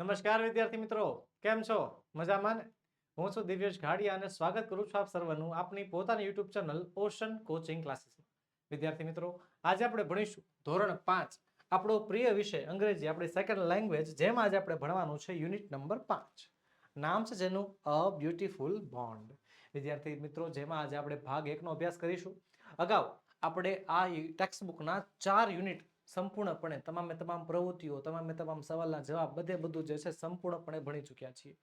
નમસ્કાર વિદ્યાર્થી મિત્રો, કેમ છો? મજામાં ને? હું છું દિવ્યેશ ઘાડિયા અને સ્વાગત કરું છું આપ સર્વનું આપની પોતાની યુટ્યુબ ચેનલ ઓશન કોચિંગ ક્લાસીસમાં. વિદ્યાર્થી મિત્રો, આજે આપણે ભણીશું ધોરણ પાંચ, આપણો પ્રિય વિષય અંગ્રેજી, આપણી સેકન્ડ લેંગ્વેજ જેમાં આજે આપણે ભણવાનું છે યુનિટ નંબર પાંચ. નામ છે જેનું અ બ્યુટીફુલ બોન્ડ વિદ્યાર્થી મિત્રો, જેમાં આજે આપણે ભાગ એકનો અભ્યાસ કરીશું. અગાઉ આપણે આ ટેક્સ્ટ બુકના ચાર યુનિટ સંપૂર્ણપણે તમામે તમામ પ્રવૃત્તિઓ, તમામે તમામ સવાલના જવાબ બધે બધું જે છે સંપૂર્ણપણે ભણી ચૂક્યા છીએ.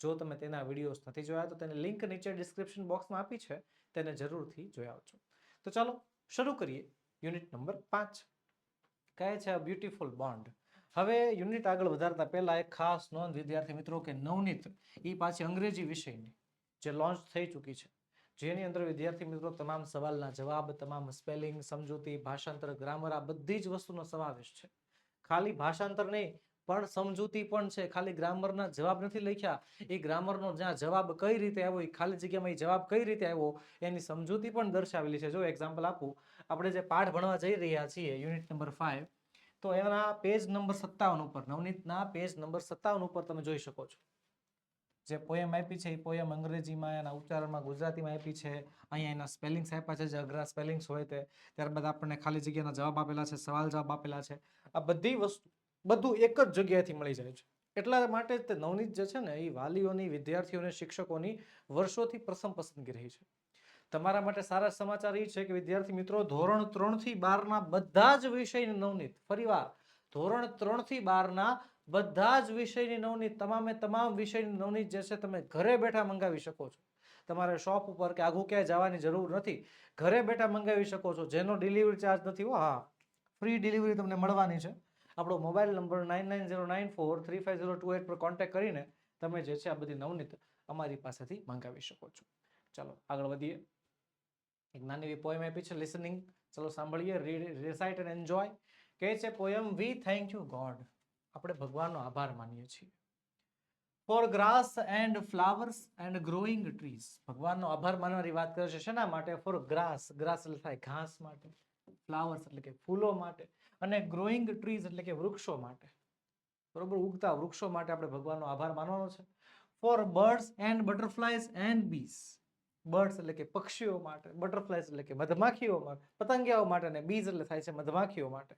જો તમે તેના વિડીયોઝ નથી જોયા તો તેને લિંક નીચે ડિસ્ક્રિપ્શન બોક્સમાં આપી છે, તેને જરૂરથી જોઈ આવજો. તો ચાલો શરૂ કરીએ યુનિટ નંબર પાંચ. કહે છે બ્યુટીફુલ બોન્ડ. હવે યુનિટ આગળ વધારતા પહેલા એક ખાસ નોંધ વિદ્યાર્થી મિત્રો કે નવનીત એ પાછી અંગ્રેજી વિષયની જે લોન્ચ થઈ ચૂકી છે. જેની અંદર વિદ્યાર્થી મિત્રો તમામ સવાલના જવાબ, તમામ સ્પેલિંગ, સમજૂતી, ભાષાંતર, ગ્રામર, આ બધી જ વસ્તુનો સમાવેશ છે. ખાલી ભાષાંતર નહીં, પણ સમજૂતી પણ છે. ખાલી ગ્રામરના જવાબ નથી લખ્યા. એ ગ્રામરનો જ્યાં જવાબ કઈ રીતે આવ્યો, એ ખાલી જગ્યામાં એ જવાબ કઈ રીતે આવ્યો, એની સમજૂતી પણ દર્શાવેલી છે. જો એક્ઝામ્પલ આપું, આપણે જે પાઠ ભણવા જઈ રહ્યા છીએ યુનિટ નંબર ફાઈવ તો એના પેજ નંબર સત્તાવન ઉપર, નવનીતના પેજ નંબર સત્તાવન ઉપર તમે જોઈ શકો છો. જે પોયમ આપી છે, એ પોયમ અંગ્રેજીમાં એના ઉચ્ચારણમાં ગુજરાતીમાં આપી છે. અહીંયા એના સ્પેલિંગ્સ આપ્યા છે, જે અઘરા સ્પેલિંગ્સ હોય તે. ત્યારબાદ આપણને ખાલી જગ્યાના જવાબ આપેલા છે, સવાલ જવાબ આપેલા છે. આ બધી વસ્તુ, બધું એક જ જગ્યાએથી મળી જાય છે. એટલા માટે તે નવનીત જે છે ને, એ વાલીઓની, વિદ્યાર્થીઓને, શિક્ષકોની વર્ષોથી પ્રથમ પસંદગી રહી છે. તમારા માટે સારા સમાચાર એ છે કે વિદ્યાર્થી મિત્રો, ધોરણ ત્રણથી બારના બધા જ વિષય નવનીત. ફરીવાર, ધોરણ ત્રણથી બારના બધા જ વિષયની નવનીત તમામે તમામ વિષયની નવનીત જે છે તમે ઘરે બેઠા મંગાવી શકો છો. તમારે શોપ ઉપર કે આઘું ક્યાંય જવાની જરૂર નથી. ઘરે બેઠા મંગાવી શકો છો. જેનો ડિલિવરી ચાર્જ નથી હો, હા. ફ્રી ડિલિવરી તમને મળવાની છે. આપણો mobile number nine nine zero nine four three five zero two eight પર કોન્ટેક્ટ કરીને તમે જે છે આ બધી નવનીત અમારી પાસેથી મંગાવી શકો છો. ચાલો, આગળ વધીએ. એક નાની એવી પોએમ આપી છે લિસનિંગ ચલો, સાંભળીએ. રીડ રિસાઇટ એન્ડ એન્જોય કહે છે poem we thank you God આપણે ભગવાનનો આભાર માનીએ છીએ. For grass and flowers and growing trees ભગવાનનો આભાર માનવાની વાત કરે છે શેના માટે? ફોર ગ્રાસ ગ્રાસ એટલે થાય ઘાસ માટે. ફ્લાવર્સ એટલે કે ફૂલો માટે. અને ગ્રોઈંગ ટ્રીઝ એટલે કે વૃક્ષો માટે. બરોબર? ઉગતા વૃક્ષો માટે આપણે ભગવાનનો આભાર માનવાનો છે. For birds and butterflies and bees birds એટલે કે પક્ષીઓ માટે. બટરફ્લાઇઝ એટલે કે મધમાખીઓ માટે. પતંગિયાઓ માટે અને બીજ એટલે થાય છે મધમાખીઓ માટે.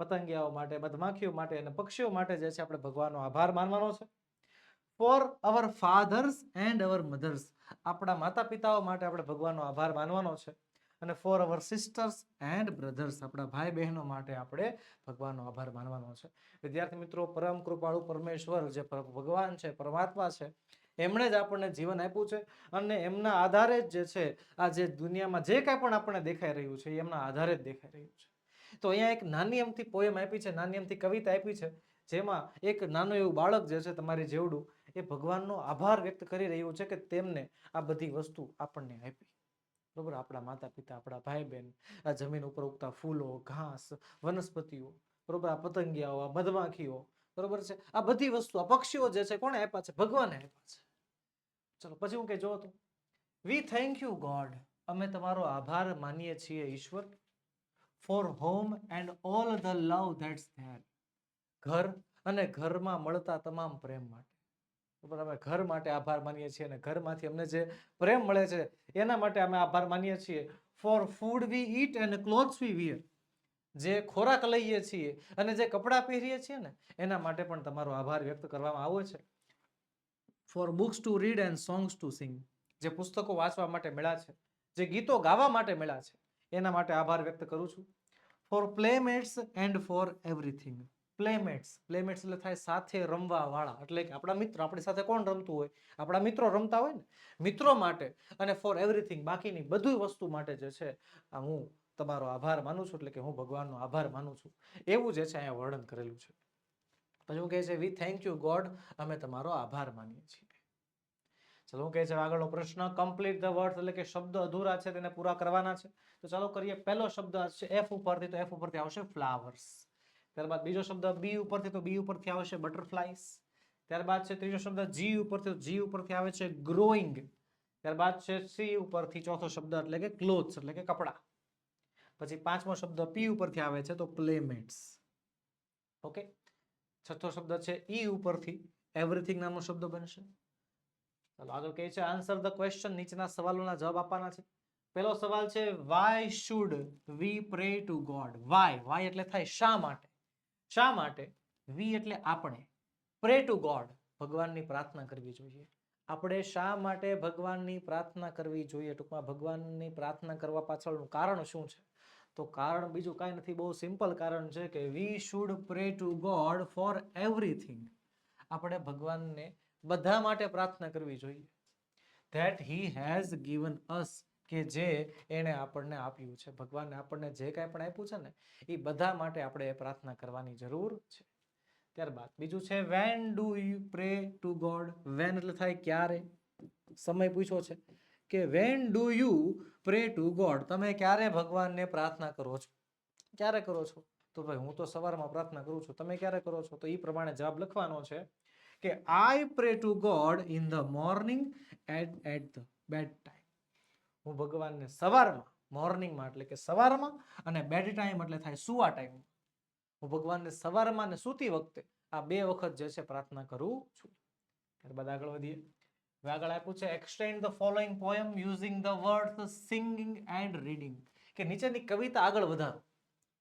પતંગિયાઓ માટે મધમાખીઓ માટે અને પક્ષીઓ માટે જે છે, આપણે ભગવાનનો આભાર માનવાનો છે. For our fathers and our mothers આપણા માતા પિતાઓ માટે આપણે ભગવાનનો આભાર માનવાનો છે. અને for our sisters and brothers આપણા ભાઈ બહેનો માટે આપણે ભગવાનનો આભાર માનવાનો છે. વિદ્યાર્થી મિત્રો, પરમ કૃપાળુ પરમેશ્વર જે ભગવાન છે, પરમાત્મા છે, એમણે જ આપણને જીવન આપ્યું છે અને એમના આધારે જ જે છે, આ જે દુનિયામાં જે કાંઈ પણ આપણને દેખાઈ રહ્યું છે એમના આધારે જ દેખાઈ રહ્યું છે. તો અહીંયા એક નાની એમથી પોયમ આપી છે નાની એમથી કવિતા આપી છે, જેમાં એક નાનું એવું બાળક જે છે તમારી જેવડું, એ ભગવાનનો આભાર વ્યક્ત કરી રહ્યું છે કે તેમને આ બધી વસ્તુ આપણને આપી. બરોબર? આપણા માતા પિતા આપણા ભાઈ બહેન આ જમીન ઉપર ઉગતા ફૂલો, ઘાસ, વનસ્પતિઓ, બરોબર? આ પતંગિયાઓ, આ મધમાખીઓ, બરોબર છે? આ બધી વસ્તુ, આ પક્ષીઓ જે છે કોણે આપ્યા છે? ભગવાને આપ્યા છે. ચલો, પછી હું કે જો તો વી થેન્ક યુ ગોડ અમે તમારો આભાર માનીએ છીએ, ઈશ્વર. For home and all the love that's there. ઘર અને ઘરમાં મળતા તમામ પ્રેમ માટે. બરાબર અમે ઘર માટે આભાર માનીએ છીએ અને ઘરમાંથી અમને જે પ્રેમ મળે છે, એના માટે અમે આભાર માનીએ છીએ. For food we eat and clothes we wear જે ખોરાક લઈએ છીએ અને જે કપડાં પહેરીએ છીએ ને, એના માટે પણ તમારો આભાર વ્યક્ત કરવામાં આવે છે. For books to read and songs to sing જે પુસ્તકો વાંચવા માટે મળ્યા છે, જે ગીતો ગાવા માટે મળ્યા છે. એના માટે આભાર વ્યક્ત કરું છું. For playmates and for everything playmates playmates એટલે થાય સાથે રમવા વાળા એટલે કે આપણા મિત્રો. આપણી સાથે કોણ રમતું હોય? આપણા મિત્રો રમતા હોય ને? મિત્રો માટે અને ફોર એવરીથિંગ બાકીની બધી વસ્તુ માટે જે છે હું તમારો આભાર માનું છું. એટલે કે હું ભગવાનનો આભાર માનું છું. એવું જે છે અહીંયા વર્ણન કરેલું છે. પછી હું કહે છે વી થેન્ક યુ ગોડ અમે તમારો આભાર માનીએ છીએ. ચલો, હું કહે છે, આગળનો પ્રશ્ન. કમ્પ્લીટ ધ વર્ડ એટલે કે શબ્દ અધૂરા છે, તેને પૂરા કરવાના છે. તો ચાલો કરીએ પહેલો શબ્દ છે એફ ઉપરથી, તો એફ ઉપરથી આવશે ફ્લાવર્સ ત્યારબાદ બીજો શબ્દ બી ઉપરથી, તો બી ઉપરથી આવશે બટરફ્લાઈસ ત્યારબાદ છે ત્રીજો શબ્દ જી ઉપરથી, તો જી ઉપરથી આવે છે ગ્રોઈંગ ત્યારબાદ છે સી ઉપરથી ચોથો શબ્દ એટલે કે ક્લોથ્સ એટલે કે કપડાં. પછી પાંચમો શબ્દ પી ઉપરથી આવે છે તો પ્લેમેટ્સ ઓકે છઠ્ઠો શબ્દ છે ઈ ઉપરથી એવરીથિંગ નામનો શબ્દ બનશે. ચાલો આગળ કહે છે આન્સર ધ ક્વેશ્ચન નીચેના સવાલોના જવાબ આપવાના છે. પહેલો સવાલ છે why should we pray to God why why એટલે થાય શા માટે? શા માટે? વી એટલે આપણે. પ્રે ટુ ગોડ ભગવાનની પ્રાર્થના કરવી જોઈએ. આપણે શા માટે ભગવાનની પ્રાર્થના કરવી જોઈએ? ટૂંકમાં ભગવાનની પ્રાર્થના કરવા પાછળનું કારણ શું છે? તો કારણ બીજું કાંઈ નથી, બહુ સિમ્પલ કારણ છે કે we should pray to God for everything આપણે ભગવાનને બધા માટે પ્રાર્થના કરવી જોઈએ. That he has given us કે જે એણે આપણને આપ્યું છે. ભગવાને આપણને જે કાંઈ પણ આપ્યું છે ને, એ બધા માટે આપણે પ્રાર્થના કરવાની જરૂર છે. ત્યારબાદ બીજું છે when do you pray to God when એટલે થાય ક્યારે? સમય પૂછ્યો છે. કે when do you pray to God તમે ક્યારે ભગવાનને પ્રાર્થના કરો છો? ક્યારે કરો છો? તો ભાઈ હું તો સવારમાં પ્રાર્થના કરું છું. તમે ક્યારે કરો છો? તો એ પ્રમાણે જવાબ લખવાનો છે કે I pray to God in the morning at at the bed time હું ભગવાનને સવારમાં મોર્નિંગમાં એટલે કે સવારમાં અને બેડ ટાઈમ એટલે થાય સુવા ટાઈમ હું ભગવાનને સવારમાં અને સૂતી વખતે આ બે વખત જે છે પ્રાર્થના કરું છું. ત્યારબાદ આગળ વધીએ. હવે આગળ આપ્યું છે extend the following poem using the word singing and reading કે નીચેની કવિતા આગળ વધારો.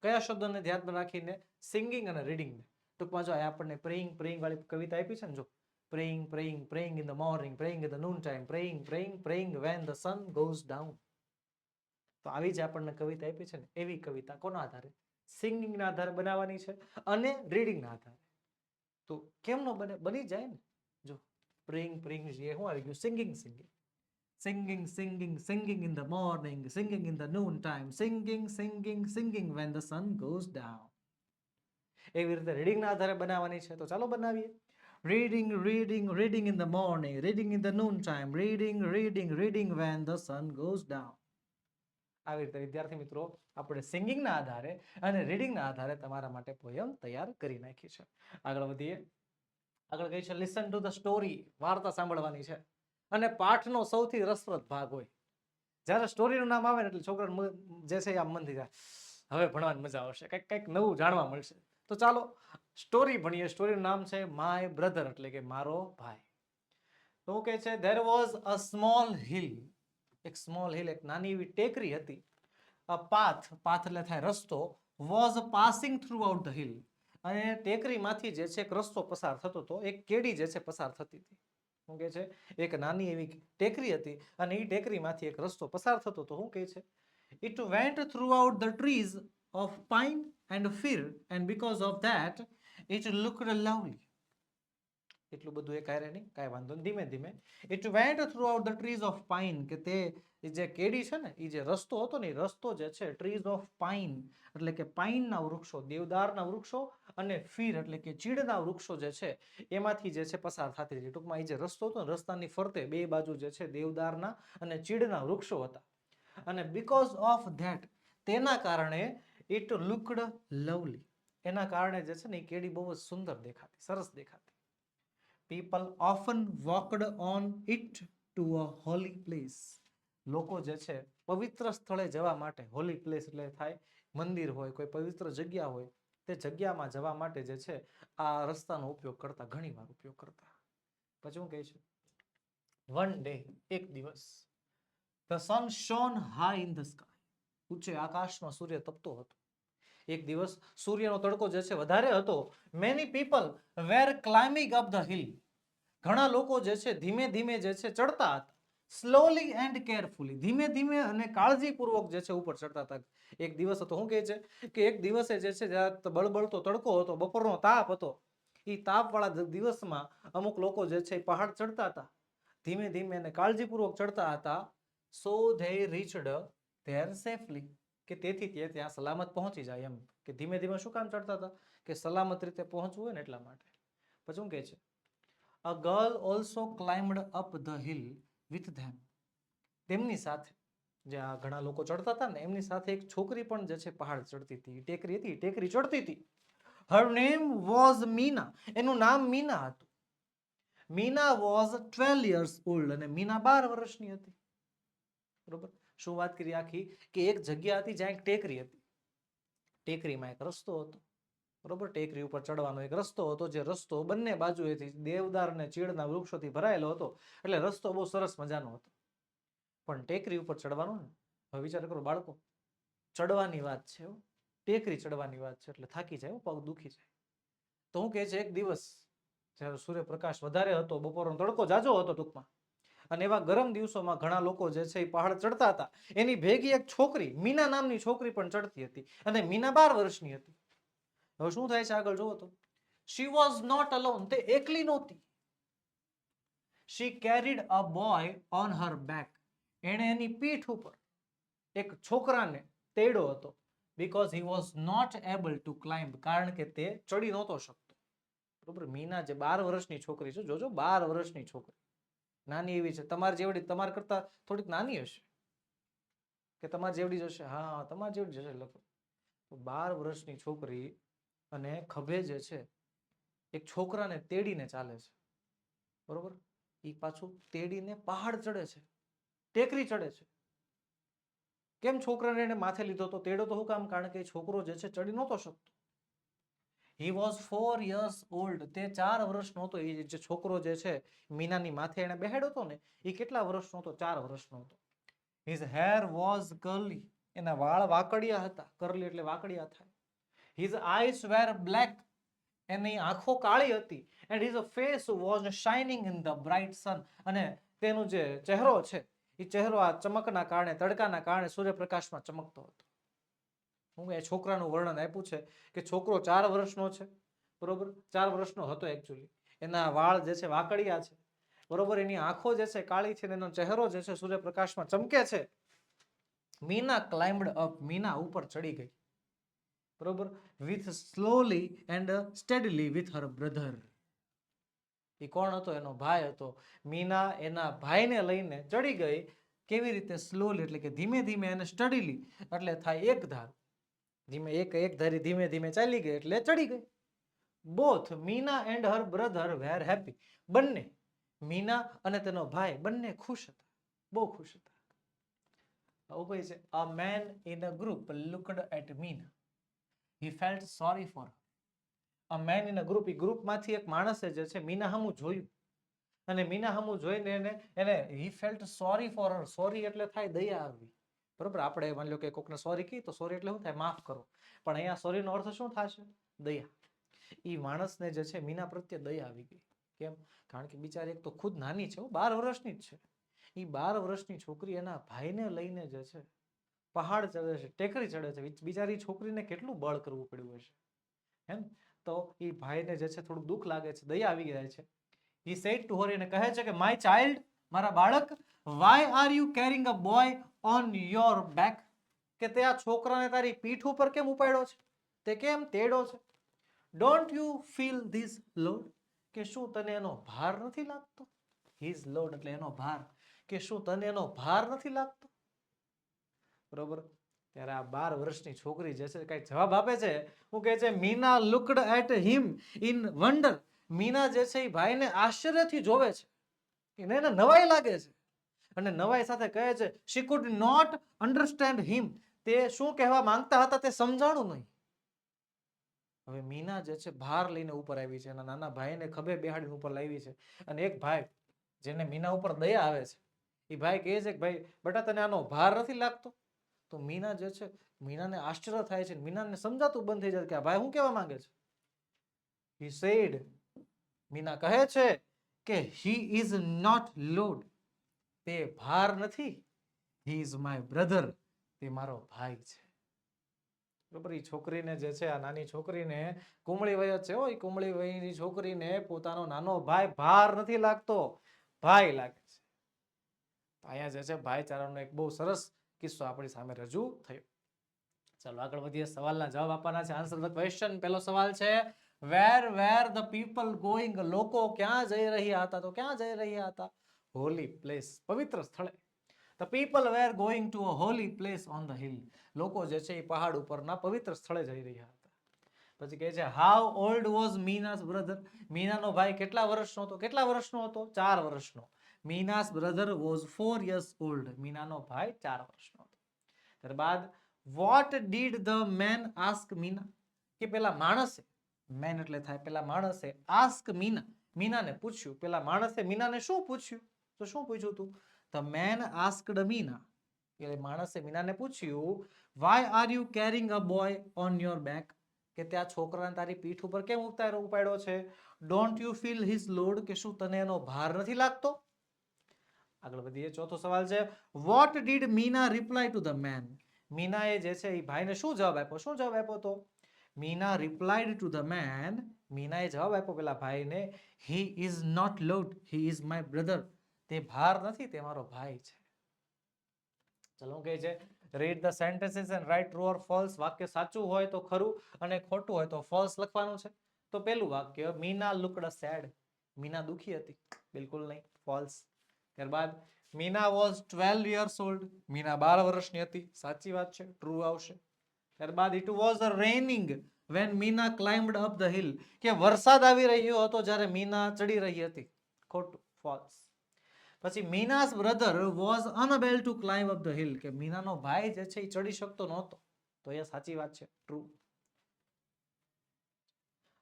કયા શબ્દોને ધ્યાનમાં રાખીને સિંગિંગ અને રીડિંગને ટૂંકમાં જો આપણને પ્રેઇંગ પ્રેઇંગ વાળી કવિતા આપી છે ને જો praying praying, praying in the morning praying in the noontime, time praying, praying when the sun goes down તો આવી જ આપણને કવિતા આપી છે ને એવી કવિતા કોના આધારે? સિંગિંગના આધારે બનાવવાની છે અને રીડિંગના આધારે. તો કેમ ન બને? બની જાય ને? જો પ્રેઇંગ પ્રેઇંગ જે શું આવી ગયું. Singing singing singing singing singing in the morning singing in the noon time singing singing singing when the sun goes down એવી રીતે રીડિંગના આધારે બનાવવાની છે. તો ચાલો બનાવીએ. Reading reading reading in the morning reading in the noontime, reading reading reading when the sun goes down આવી રીતે વિદ્યાર્થી મિત્રો આપણે સિંગિંગના આધારે અને રીડિંગના આધારે તમારા માટે પોયમ તૈયાર કરી નાખી છે. આગળ વધીએ. આગળ કહી છે લિસન ટુ ધ સ્ટોરી વાર્તા સાંભળવાની છે. અને પાઠનો સૌથી રસપ્રદ ભાગ હોય. જ્યારે સ્ટોરીનું નામ આવે ને એટલે છોકરા જે છે આ આમ મન થઈ જાય હવે ભણવાની મજા આવશે. કંઈક કંઈક નવું જાણવા મળશે. તો ચાલો સ્ટોરી ભણીએ. સ્ટોરીનું નામ છે માય બ્રધર એટલે કે મારો ભાઈ. તો કે છે there was a small hill એક સ્મોલ હિલ એક નાની એવી ટેકરી હતી. અ પાથ પાથ એટલે થાય રસ્તો was passing throughout the hill અને ટેકરીમાંથી જે છે એક રસ્તો પસાર થતો હતો, એક કેડી જે છે પસાર થતી હતી. શું કહે છે, એક નાની એવી ટેકરી હતી અને એ ટેકરીમાંથી એક રસ્તો પસાર થતો હતો. શું કહે છે it went throughout the trees of pine and fir and because of that it looked lovely એટલું બધું એ કાંઈ નહીં, કાંઈ વાંધો નહીં. ધીમે ધીમે. It went throughout the trees of pine કે તે જે કેડી છે ને એ જે રસ્તો હતો ને એ રસ્તો જે છે ટ્રીઝ ઓફ પાઇન એટલે કે પાઇનના વૃક્ષો, દેવદારના વૃક્ષો અને ફીર, એટલે કે ચીડના વૃક્ષો જે છે, એમાંથી જે છે પસાર થતી હતી ટૂંકમાં એ જે રસ્તો હતો ને, રસ્તાની ફરતે બે બાજુ જે છે, દેવદારના અને ચીડના વૃક્ષો હતા. અને બીકોઝ ઓફ ધેટ તેના કારણે ઇટ લુકડ લવલી એના કારણે જે છે ને, એ કેડી બહુ જ સુંદર દેખાતી, સરસ દેખાતી. People often walked on it to a holy place લોકો જે છે, પવિત્ર સ્થળે જવા માટે હોલી પ્લેસ એટલે થાય, મંદિર હોય, કોઈ પવિત્ર જગ્યા હોય, તે જગ્યામાં જવા માટે જે છે, આ રસ્તાનો ઉપયોગ કરતા ઘણી વાર ઉપયોગ કરતા. પછી હું કહે છે? વન ડે એક દિવસ the sun shone high in the sky ઊંચે આકાશમાં સૂર્ય તપતો હતો. એક દિવસ સૂર્યનો તડકો જે છે વધારે હતો many people were climbing up the hill ઘણા લોકો જે છે ધીમે ધીમે જે છે ચડતા હતા. સ્લોલી એન્ડ કેરફુલી ધીમે ધીમે અને કાળજીપૂર્વક જે છે ઉપર ચડતા હતા. એક દિવસ હતો શું કહે છે કે એક દિવસે જે છે બળબળતો તડકો હતો, બપોરનો તાપ હતો એ તાપવાળા દિવસમાં અમુક લોકો જે છે પહાડ ચડતા હતા. ધીમે ધીમે અને કાળજીપૂર્વક ચડતા હતા. So they reached there safely કે તેથી તે ત્યાં સલામત પહોંચી જાય એમ. કે ધીમે ધીમે શું કામ ચડતા હતા? કે સલામત રીતે પહોંચવું હોય ને એટલા માટે. પછી શું કહે છે? A girl also climbed up the hill with them તેમની સાથે, જે આ ઘણા લોકો ચડતા હતા ને, એમની સાથે એક છોકરી પણ જે છે પહાડ ચડતી હતી. ટેકરી હતી ટેકરી ચડતી હતી. હર નેમ વોઝ મીના એનું નામ મીના હતું. Meena was twelve years old અને મીના બાર વર્ષની હતી. બરોબર? શું વાત કરી આખી? કે એક જગ્યા હતી જ્યાં એક ટેકરી હતી. ટેકરીમાં એક રસ્તો હતો. બરોબર? ટેકરી ઉપર ચડવાનો એક રસ્તો હતો જે રસ્તો બંને બાજુએથી દેવદાર અને ચીડના વૃક્ષોથી ભરાયેલો હતો. એટલે રસ્તો બહુ સરસ મજાનો હતો. પણ ટેકરી ઉપર ચડવાનો ને? હવે વિચાર કરો બાળકો. ચડવાની વાત છે. ટેકરી ચડવાની વાત છે એટલે થાકી જાય પગ દુખી જાય. તો હું કહે છે, એક દિવસ જ્યારે સૂર્યપ્રકાશ વધારે હતો, બપોરનો તડકો જાજો હતો ટૂંકમાં. અને એવા ગરમ દિવસોમાં ઘણા લોકો જે છે એ પહાડ ચડતા હતા. એની ભેગી એક છોકરી, મીના નામની છોકરી પણ ચડતી હતી અને મીના બાર વર્ષની હતી. હવે શું થાય છે આગળ જુઓ તો? શી વોઝ નોટ અલોન તે એકલી નહોતી. She carried a boy on her back એણે એની પીઠ ઉપર એક છોકરાને તેડ્યો હતો because he was not able to climb કારણ કે તે ચડી નહોતો શકતો. બરોબર? મીના જે બાર વર્ષની છોકરી છે, જોજો, બાર વર્ષની છોકરી. નાની એવી છે. તમારે જેવડી, તમારા કરતા થોડીક નાની હશે. કે તમારે જેવડી જ હશે? હા તમારે જેવડી જશે લખો બાર વર્ષની છોકરી અને ખભે જે છે, એક છોકરાને તેડીને ચાલે છે. બરોબર? એ પાછું તેડીને પહાડ ચડે છે. ટેકરી ચડે છે. કેમ છોકરાને એને માથે લીધો? તો તેડો તો શું કામ? કારણ કે છોકરો જે છે, ચડી નહોતો શકતો. He was four years old તે ચાર વર્ષનો હતો એ જે છોકરો જે છે, મીનાની માથે એને બેહાડ્યો હતો ને, એ કેટલા વર્ષનો હતો ચાર વર્ષનો હતો હિઝ હેર વોઝ કર્લી એના વાળ વાકડિયા હતા. કરલી એટલે વાકડિયા થાય. હિઝ આઈસ વેર બ્લેક એની આંખો કાળી હતી. And his face was shining in the bright sun અને તેનો જે ચહેરો છે, એ ચહેરો આ ચમકના કારણે, તડકાના કારણે સૂર્યપ્રકાશમાં ચમકતો હતો. હું એ છોકરાનું વર્ણન આપ્યું છે કે છોકરો ચાર વર્ષનો છે, બરોબર? ચાર વર્ષનો હતો એકચ્યુઅલી એના વાળ જે છે વાકડિયા છે, બરોબર? એની આંખો જે છે કાળી છે એનો ચહેરો જે છે સૂર્યપ્રકાશમાં ચમકે છે. મીના ક્લાઇમ્બડ અપ મીના ઉપર ચડી ગઈ, બરોબર? With slowly and steadily with her brother એ કોણ હતો? એનો ભાઈ હતો. મીના એના ભાઈને લઈને ચડી ગઈ. કેવી રીતે સ્લોલી એટલે કે ધીમે ધીમે એને સ્ટડીલી એટલે થાય એક ધાર. ધીમે, એક એક ધારી ધીમે ધીમે ચાલી ગઈ એટલે ચડી ગઈ. Both Meena and her brother were happy બંને મીના અને તેનો ભાઈ, બંને ખુશ હતા. બહુ ખુશ હતા. આવું કહે છે a man in a group looked at Meena he felt sorry for a man in a group એ ગ્રુપમાંથી એક માણસે જે છે મીના હમું જોયું. અને મીના હમું જોઈને એને એને he felt sorry for her sorry એટલે થાય, દયા આવવી બરોબર? આપણે માની લો કે કોકને સોરી કહી તો સોરી એટલે શું થાય? માફ કરો. પણ અહીંયા સોરીનો અર્થ શું થશે? દયા. એ માણસને જે છે, મીના પ્રત્યે દયા આવી ગઈ. કેમ? કારણ કે બિચારી એક તો ખુદ નાની છે બાર વર્ષની જ છે. એ બાર વર્ષની છોકરી એના ભાઈને લઈને જે છે, પહાડ ચડે છે, ટેકરી ચડે છે. બિચારી છોકરીને કેટલું બળ કરવું પડ્યું હશે? એમ? તો એ ભાઈને જે છે, થોડુંક દુઃખ લાગે છે, દયા આવી જાય છે. He સેટ ટુ her, એને કહે છે કે માય ચાઇલ્ડ મારા બાળક why are you carrying a boy on your back કે તે આ છોકરાને તારી પીઠ ઉપર કેમ ઉપાડ્યો છે? તે કેમ તેડો છે? Don't you feel this load કે શું તને એનો ભાર નથી લાગતો? હિઝ લોડ એટલે એનો ભાર. કે શું તને એનો ભાર નથી લાગતો? બરોબર? ત્યારે આ બાર વર્ષની છોકરી જે છે, કઈ જવાબ આપે છે? હું કહે છે, Meena looked at him in wonder Meena જે છે, એ ભાઈને આશ્ચર્યથી જોવે છે. એને એને નવાઈ લાગે છે. અને નવાઈ સાથે કહે છે she could not understand him તે શું કહેવા માંગતા હતા તે સમજાણું નહીં. હવે મીના જે છે, ભાર લઈને ઉપર આવી છે એના નાના ભાઈને ખભે બેહાડીને ઉપર લાવી છે. અને એક ભાઈ, જેને મીના ઉપર દયા આવે છે, એ ભાઈ કહે છે કે, ભાઈ, બેટા, તને આનો ભાર નથી લાગતો? તો મીના જે છે, મીનાને આશ્ચર્ય થાય છે મીનાને સમજાતું બંધ થઈ જાય કે આ ભાઈ શું કહેવા માંગે છે? હી સેડ મીના કહે છે કે હી ઇઝ નોટ લોડ તે ભાર નથી. હી ઇઝ માય બ્રધર તે મારો ભાઈ છે. બરોબર એ છોકરીને જે છે, આ નાની છોકરીને કુમળી વય છે એ કુમળી વયની છોકરીને પોતાનો નાનો ભાઈ ભાર નથી લાગતો, ભાઈ લાગે છે. અહીંયા જે છે, ભાઈચારાનો એક બહુ સરસ કિસ્સો આપણી સામે રજૂ થયો. ચાલો, આગળ વધીએ. સવાલના જવાબ આપવાના છે. આન્સર ધ ક્વેશ્ચન પહેલો સવાલ છે where were the people going લોકો ક્યાં જઈ રહ્યા હતા? તો ક્યાં જઈ રહ્યા હતા? હોલી પ્લેસ પવિત્ર સ્થળે. The people were going to a holy place on the hill લોકો જે છે એ પહાડ ઉપરના પવિત્ર સ્થળે જઈ રહ્યા હતા. પછી કહે છે how old was Meena's brother મીનાનો ભાઈ કેટલા વર્ષનો હતો? કેટલા વર્ષનો હતો? ચાર વર્ષનો. Meena's brother was four years old મીનાનો ભાઈ ચાર વર્ષનો હતો. ત્યારબાદ what did the man ask Meena કે પેલા માણસે મેન એટલે થાય, પેલા માણસે આસ્ક મીના મીનાને પૂછ્યું, પેલા માણસે મીનાને શું પૂછ્યું? તો શું પૂછ્યું તું? ધ મેન આસ્કડ મીના એટલે માણસે મીનાને પૂછ્યું why are you carrying a boy on your back કે ત્યાં છોકરાને તારી પીઠ ઉપર કેમ ઉતાર્યો ઉપાડ્યો છે? Don't you feel his load કે શું તને એનો ભાર નથી લાગતો? આગળ વધીએ ચોથો સવાલ છે what did Meena reply to the man મીનાએ જે છે એ ભાઈને શું જવાબ આપ્યો? શું જવાબ આપ્યો તો? Meena replied to the man મીનાએ જવાબ આપ્યો પેલા ભાઈને he is not load he is my brother તે ભાર નથી, તે મારો ભાઈ છે. ચલો કહે છે read the sentences and write true or false વાક્ય સાચું હોય તો ખરું અને ખોટું હોય તો ફોલ્સ લખવાનું છે. તો પેલું વાક્ય, મીના લુકડ સેડ. મીના દુખી હતી. બિલકુલ નહીં ફોલ્સ ત્યારબાદ, Meena was twelve years old Meena બાર વર્ષની હતી. સાચી વાત છે ટ્રુ આવશે. ત્યારબાદ it was raining when Meena climbed up the hill કે વરસાદ આવી રહ્યો હતો જ્યારે મીના ચડી રહી હતી. ખોટું ફોલ્સ પછી Meena's brother was unable to climb up the hill કે મીનાનો ભાઈ જે છે એ ચડી શકતો નહોતો. તો એ સાચી વાત છે ટ્રુ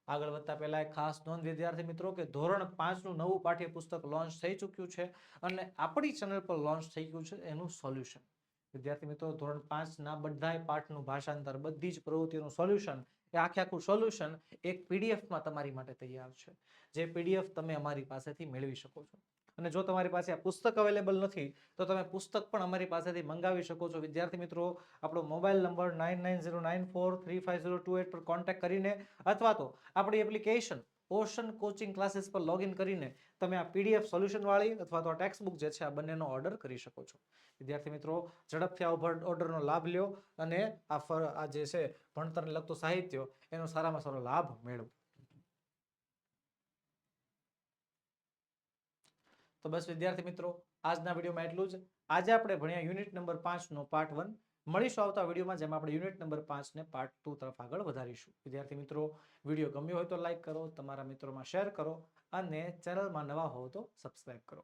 આગળ વધતા પહેલા એક ખાસ નોંધ વિદ્યાર્થી મિત્રો કે ધોરણ પાંચનું નવું પાઠ્યપુસ્તક લોન્ચ થઈ ચૂક્યું છે અને આપણી ચેનલ પર લોન્ચ થઈ ગયું છે એનું સોલ્યુશન વિદ્યાર્થી મિત્રો, ધોરણ પાંચના બધાય પાઠનું ભાષાંતર, બધી જ પ્રવૃત્તિનું સોલ્યુશન એ આખે આખું સોલ્યુશન એક પીડીએફમાં તમારી માટે તૈયાર છે. જે પીડીએફ તમે અમારી પાસેથી મેળવી શકો છો. અને જો તમારી પાસે આ પુસ્તક અવેલેબલ નથી, તો તમે પુસ્તક પણ અમારી પાસેથી મંગાવી શકો છો. વિદ્યાર્થી મિત્રો, આપણો mobile number nine nine zero nine four three five zero two eight પર કોન્ટેક્ટ કરીને અથવા તો આપણી એપ્લિકેશન ઓશન કોચિંગ ક્લાસીસ પર લોગિન કરીને તમે આ પીડીએફ સોલ્યુશનવાળી અથવા તો ટેક્સ્ટ બુક જે છે, આ બંનેનો ઓર્ડર કરી શકો છો. વિદ્યાર્થી મિત્રો, ઝડપથી આ ઓર્ડરનો લાભ લ્યો અને આ ફર આ જે છે ભણતરને લગતું સાહિત્ય, એનો સારામાં સારો લાભ મેળવો. તો બસ વિદ્યાર્થી મિત્રો, આજના વિડીયોમાં એટલું જ. આજે આપણે ભણ્યા યુનિટ નંબર પાંચનો પાર્ટ વન. મળીશું આવતા વિડીયોમાં જેમાં આપણે યુનિટ નંબર પાંચને પાર્ટ ટુ તરફ આગળ વધારીશું. વિદ્યાર્થી મિત્રો, વીડિયો ગમ્યો હોય તો લાઇક કરો, તમારા મિત્રોમાં શેર કરો અને ચેનલમાં નવા હો તો સબસ્ક્રાઈબ કરો.